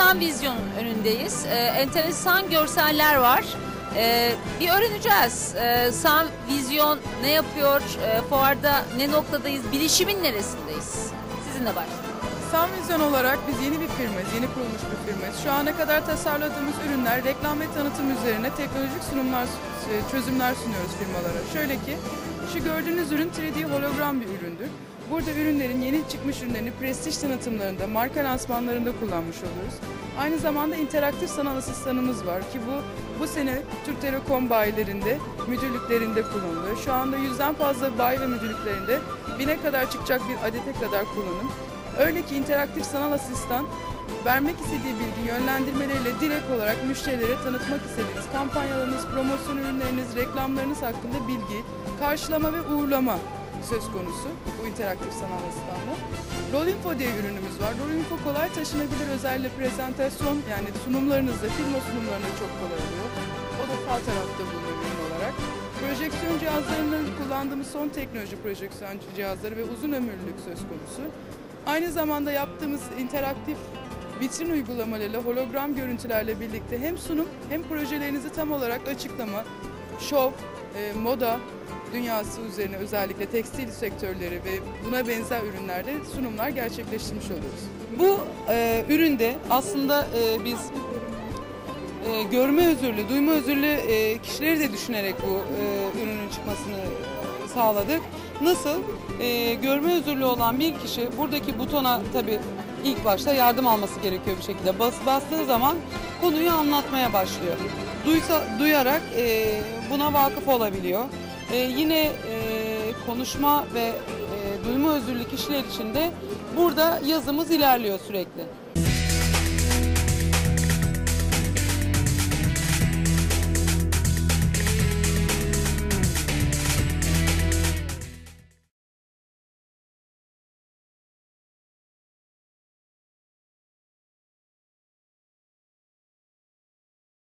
Sam Vizyon'un önündeyiz. Ee, enteresan görseller var. Ee, bir öğreneceğiz. Ee, Sam Vizyon ne yapıyor? Ee, fuarda ne noktadayız? Bilişimin neresindeyiz? Sizinle başlayalım. Sam Vizyon olarak biz yeni bir firmayız, yeni kurulmuş bir firmayız. Şu ana kadar tasarladığımız ürünler reklam ve tanıtım üzerine teknolojik sunumlar, e, çözümler sunuyoruz firmalara. Şöyle ki, şu gördüğünüz ürün 3D hologram bir üründür. Burada ürünlerin yeni çıkmış ürünlerini prestij tanıtımlarında, marka lansmanlarında kullanmış oluyoruz. Aynı zamanda interaktif sanal asistanımız var ki bu bu sene Türk Telekom bayilerinde, müdürlüklerinde kullanılıyor. Şu anda yüzden fazla bayi ve müdürlüklerinde bine kadar çıkacak bir adete kadar kullanım. Öyle ki interaktif sanal asistan vermek istediği bilgi yönlendirmeleriyle direkt olarak müşterilere tanıtmak istediğiniz kampanyalarınız, promosyon ürünleriniz, reklamlarınız hakkında bilgi, karşılama ve uğurlama söz konusu bu interaktif sanal asistanla. Rolinfo diye ürünümüz var. Rolinfo kolay taşınabilir özellikle prezentasyon yani sunumlarınızda, firma sunumlarında çok kolay oluyor. O da sağ tarafta bulunuyor ürün olarak. Projeksiyon cihazlarının kullandığımız son teknoloji projeksiyon cihazları ve uzun ömürlülük söz konusu. Aynı zamanda yaptığımız interaktif vitrin uygulamalarıyla hologram görüntülerle birlikte hem sunum hem projelerinizi tam olarak açıklama, şov, e, moda dünyası üzerine özellikle tekstil sektörleri ve buna benzer ürünlerde sunumlar gerçekleştirmiş oluyoruz. Bu e, üründe aslında e, biz e, görme özürlü, duyma özürlü e, kişileri de düşünerek bu e, ürünün çıkmasını e, sağladık. Nasıl? E, görme özürlü olan bir kişi buradaki butona tabii ilk başta yardım alması gerekiyor bir şekilde. Bas, bastığı zaman konuyu anlatmaya başlıyor. Duysa, duyarak e, buna vakıf olabiliyor. E, yine e, konuşma ve e, duyma özürlü kişiler için de burada yazımız ilerliyor sürekli.